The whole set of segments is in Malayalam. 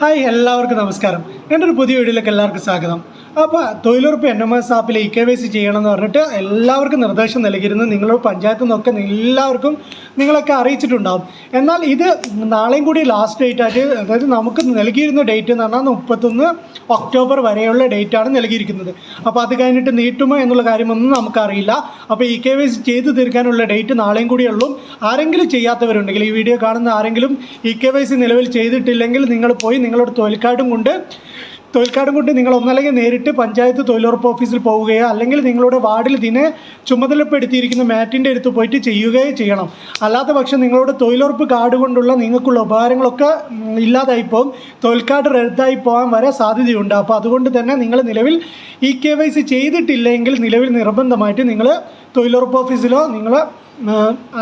ഹായ് എല്ലാവർക്കും നമസ്കാരം. എന്റെ ഒരു പുതിയ വീഡിയോയിലേക്ക് എല്ലാവർക്കും സ്വാഗതം. അപ്പോൾ തൊഴിലുറപ്പ് എൻ എം എസ് ആപ്പിൽ ഇ കെ വൈ സി ചെയ്യണമെന്ന് പറഞ്ഞിട്ട് എല്ലാവർക്കും നിർദ്ദേശം നൽകിയിരുന്നു. നിങ്ങളുടെ പഞ്ചായത്തിൽ നിന്നൊക്കെ എല്ലാവർക്കും നിങ്ങളൊക്കെ അറിയിച്ചിട്ടുണ്ടാവും. എന്നാൽ ഇത് നാളെയും കൂടി ലാസ്റ്റ് ഡേറ്റ് ആയിട്ട് അതായത് നമുക്ക് നൽകിയിരുന്ന ഡേറ്റ് എന്ന് പറഞ്ഞാൽ മുപ്പത്തൊന്ന് ഒക്ടോബർ വരെയുള്ള ഡേറ്റാണ് നൽകിയിരിക്കുന്നത്. അപ്പോൾ അത് കഴിഞ്ഞിട്ട് നീട്ടുമോ എന്നുള്ള കാര്യമൊന്നും നമുക്കറിയില്ല. അപ്പോൾ ഇ കെ വൈ സി ചെയ്തു തീർക്കാനുള്ള ഡേറ്റ് നാളെയും കൂടി ഉള്ളൂ. ആരെങ്കിലും ചെയ്യാത്തവരുണ്ടെങ്കിൽ ഈ വീഡിയോ കാണുന്ന ആരെങ്കിലും ഇ കെ വൈ സി നിലവിൽ ചെയ്തിട്ടില്ലെങ്കിൽ നിങ്ങൾ പോയി നിങ്ങളുടെ തോൽക്കാടും കൊണ്ട് തൊഴിൽ കാർഡും കൊണ്ട് നിങ്ങൾ ഒന്നല്ലെങ്കിൽ നേരിട്ട് പഞ്ചായത്ത് തൊഴിലുറപ്പ് ഓഫീസിൽ പോവുകയോ അല്ലെങ്കിൽ നിങ്ങളുടെ വാർഡിൽ ഇതിനെ ചുമതലപ്പെടുത്തിയിരിക്കുന്ന മാറ്റിന്റെ അടുത്ത് പോയിട്ട് ചെയ്യുകയോ ചെയ്യണം. അല്ലാത്ത പക്ഷം നിങ്ങളുടെ തൊഴിലുറപ്പ് കാർഡ് കൊണ്ടുള്ള നിങ്ങൾക്കുള്ള ഉപകാരങ്ങളൊക്കെ ഇല്ലാതായി പോകും തൊഴിൽ കാർഡ് റദ്ദായി പോകാൻ വരെ സാധ്യതയുണ്ട്. അപ്പോൾ അതുകൊണ്ട് തന്നെ നിങ്ങൾ നിലവിൽ ഇ കെ വൈ സി ചെയ്തിട്ടില്ലെങ്കിൽ നിലവിൽ നിർബന്ധമായിട്ട് നിങ്ങൾ തൊഴിലുറപ്പ് ഓഫീസിലോ നിങ്ങൾ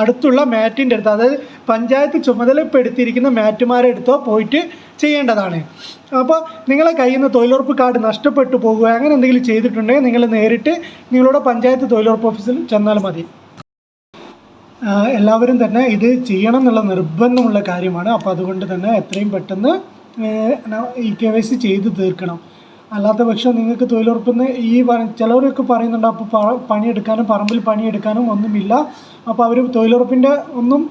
അടുത്തുള്ള മാറ്റിന്റെ അടുത്ത് അതായത് പഞ്ചായത്ത് ചുമതലപ്പെടുത്തിയിരിക്കുന്ന മാറ്റുമാരെ അടുത്തോ പോയിട്ട് ചെയ്യേണ്ടതാണ്. അപ്പോൾ നിങ്ങളെ കയ്യിൽ നിന്ന് തൊഴിലുറപ്പ് കാർഡ് നഷ്ടപ്പെട്ടു പോകുക അങ്ങനെ എന്തെങ്കിലും ചെയ്തിട്ടുണ്ടെങ്കിൽ നിങ്ങൾ നേരിട്ട് നിങ്ങളുടെ പഞ്ചായത്ത് തൊഴിലുറപ്പ് ഓഫീസിൽ ചെന്നാൽ മതി. എല്ലാവരും തന്നെ ഇത് ചെയ്യണം എന്നുള്ള നിർബന്ധമുള്ള കാര്യമാണ്. അപ്പോൾ അതുകൊണ്ട് തന്നെ എത്രയും പെട്ടെന്ന് ഇ കെ വൈ സി ചെയ്ത് തീർക്കണം. അല്ലാത്ത പക്ഷം നിങ്ങൾക്ക് തൊഴിലുറപ്പിന്ന് ഈ ചിലവരൊക്കെ പറയുന്നുണ്ട് അപ്പോൾ പണിയെടുക്കാനും പറമ്പിൽ പണിയെടുക്കാനും ഒന്നുമില്ല. അപ്പോൾ അവർ തൊഴിലുറപ്പിന്റെ ഒന്നും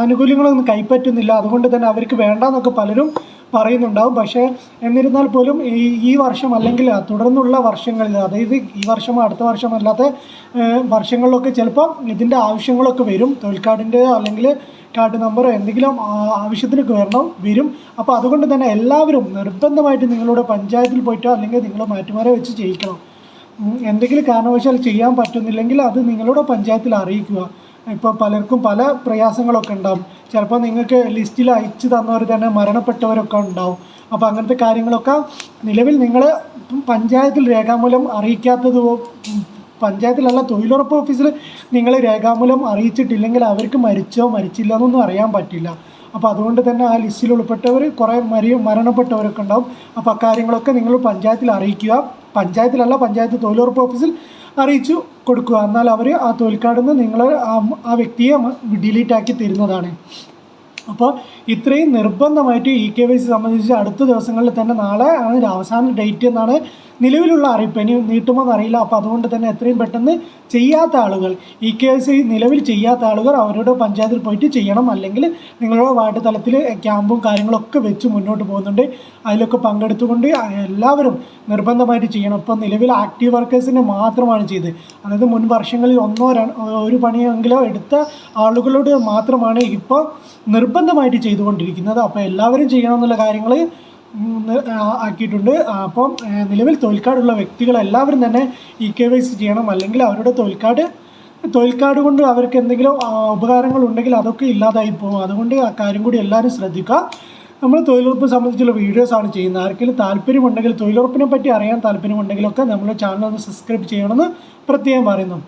ആനുകൂല്യങ്ങളൊന്നും കൈപ്പറ്റുന്നില്ല. അതുകൊണ്ട് തന്നെ അവർക്ക് വേണ്ടെന്നൊക്കെ പലരും പറയുന്നുണ്ടാവും. പക്ഷേ എന്നിരുന്നാൽ പോലും ഈ ഈ വർഷം അല്ലെങ്കിൽ തുടർന്നുള്ള വർഷങ്ങളിൽ അതായത് ഈ വർഷം അടുത്ത വർഷം അല്ലാത്ത വർഷങ്ങളിലൊക്കെ ചിലപ്പോൾ ഇതിന്റെ ആവശ്യങ്ങളൊക്കെ വരും. തൊഴിൽ കാർഡിന്റെ അല്ലെങ്കിൽ കാർഡ് നമ്പർ എന്തെങ്കിലും ആവശ്യത്തിന് വരണം വരും. അപ്പോൾ അതുകൊണ്ട് തന്നെ എല്ലാവരും നിർബന്ധമായിട്ട് നിങ്ങളുടെ പഞ്ചായത്തിൽ പോയിട്ടോ അല്ലെങ്കിൽ നിങ്ങൾ മാറ്റുമാരെ വെച്ച് ചെയ്യിക്കണം എന്തെങ്കിലും കാരണവശാൽ ചെയ്യാൻ പറ്റുന്നില്ലെങ്കിൽ അത് നിങ്ങളുടെ പഞ്ചായത്തിൽ അറിയിക്കുക. ഇപ്പോൾ പലർക്കും പല പ്രയാസങ്ങളൊക്കെ ഉണ്ടാവും. ചിലപ്പോൾ നിങ്ങൾക്ക് ലിസ്റ്റിൽ അയച്ചു തന്നവർ തന്നെ മരണപ്പെട്ടവരൊക്കെ ഉണ്ടാവും. അപ്പോൾ അങ്ങനത്തെ കാര്യങ്ങളൊക്കെ നിലവിൽ നിങ്ങൾ പഞ്ചായത്തിൽ രേഖാമൂലം അറിയിക്കാത്തത് പഞ്ചായത്തിലല്ല തൊഴിലുറപ്പ് ഓഫീസിൽ നിങ്ങൾ രേഖാമൂലം അറിയിച്ചിട്ടില്ലെങ്കിൽ അവർക്ക് മരിച്ചോ മരിച്ചില്ല എന്നൊന്നും അറിയാൻ പറ്റില്ല. അപ്പോൾ അതുകൊണ്ട് തന്നെ ആ ലിസ്റ്റിൽ ഉൾപ്പെട്ടവർ കുറേ മരി മരണപ്പെട്ടവരൊക്കെ ഉണ്ടാവും. അപ്പോൾ അക്കാര്യങ്ങളൊക്കെ നിങ്ങൾ പഞ്ചായത്തിൽ അറിയിക്കുക. പഞ്ചായത്തിലല്ല പഞ്ചായത്ത് തൊഴിലുറപ്പ് ഓഫീസിൽ അറിയിച്ചു കൊടുക്കുക. എന്നാൽ അവർ ആ തോൽക്കാടിൽ നിന്ന് നിങ്ങൾ ആ- വ്യക്തിയെ ഡിലീറ്റ് ആക്കി തരുന്നതാണ്. അപ്പോൾ ഇത്രയും നിർബന്ധമായിട്ട് ഇ കെ വൈ സി സംബന്ധിച്ച് അടുത്ത ദിവസങ്ങളിൽ തന്നെ നാളെ ആണ് അവസാന ഡേറ്റ് എന്നാണ് നിലവിലുള്ള അറിയിപ്പ്. ഇനി നീട്ടുമോ എന്നറിയില്ല അപ്പോൾ അതുകൊണ്ട് തന്നെ എത്രയും പെട്ടെന്ന് ചെയ്യാത്ത ആളുകൾ ഇ കെ എസ് നിലവിൽ ചെയ്യാത്ത ആളുകൾ അവരുടെ പഞ്ചായത്തിൽ പോയിട്ട് ചെയ്യണം. അല്ലെങ്കിൽ നിങ്ങളുടെ വാർഡ് തലത്തിൽ ക്യാമ്പും കാര്യങ്ങളൊക്കെ വെച്ച് മുന്നോട്ട് പോകുന്നുണ്ട്. അതിലൊക്കെ പങ്കെടുത്തുകൊണ്ട് എല്ലാവരും നിർബന്ധമായിട്ട് ചെയ്യണം. ഇപ്പോൾ നിലവിൽ ആക്റ്റീവ് വർക്കേഴ്സിനെ മാത്രമാണ് ചെയ്ത്. അതായത് മുൻ വർഷങ്ങളിൽ ഒന്നോ ഒരു പണിയെങ്കിലോ എടുത്ത ആളുകളോട് മാത്രമാണ് ഇപ്പോൾ നിർബന്ധമായിട്ട് ചെയ്തുകൊണ്ടിരിക്കുന്നത്. അപ്പോൾ എല്ലാവരും ചെയ്യണം എന്നുള്ള കാര്യങ്ങൾ ആക്കിയിട്ടുണ്ട്. അപ്പം നിലവിൽ തൊഴിൽക്കാടുള്ള വ്യക്തികൾ എല്ലാവരും തന്നെ ഇ കെ വൈ സി ചെയ്യണം. അല്ലെങ്കിൽ അവരുടെ തൊഴിൽക്കാട് തൊഴിൽക്കാട് കൊണ്ട് അവർക്ക് എന്തെങ്കിലും ഉപകാരങ്ങൾ ഉണ്ടെങ്കിൽ അതൊക്കെ ഇല്ലാതായി പോകും. അതുകൊണ്ട് ആ കാര്യം കൂടി എല്ലാവരും ശ്രദ്ധിക്കുക. നമ്മൾ തൊഴിലുറപ്പ് സംബന്ധിച്ചുള്ള വീഡിയോസാണ് ചെയ്യുന്നത്. ആർക്കെങ്കിലും താല്പര്യമുണ്ടെങ്കിൽ തൊഴിലുറപ്പിനെ പറ്റി അറിയാൻ താല്പര്യമുണ്ടെങ്കിലൊക്കെ നമ്മുടെ ചാനൽ ഒന്ന് സബ്സ്ക്രൈബ് ചെയ്യണമെന്ന് പ്രത്യേകം പറയുന്നു.